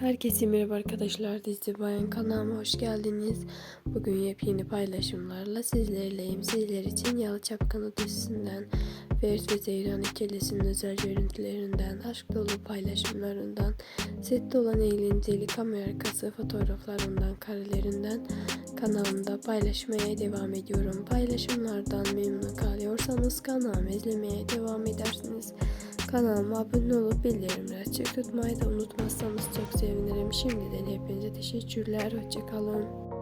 Herkese merhaba arkadaşlar. Dizi Bayan kanalıma hoş geldiniz. Bugün yepyeni paylaşımlarla sizlerleyim. Sizler için Yalı Çapkını dizisinden Ferit ve Zeyran ikilisinin özel görüntülerinden, aşk dolu paylaşımlarından, sette olan eğlenceli kamera arkası fotoğraflarından, karelerinden kanalımda paylaşmaya devam ediyorum. Paylaşımlardan memnun kalıyorsanız kanalımı izlemeye devam edersiniz. Kanalıma abone olup bildirimleri açık tutmayı da unutmazsanız çok sevinirim. Şimdiden hepinize teşekkürler. Hoşçakalın.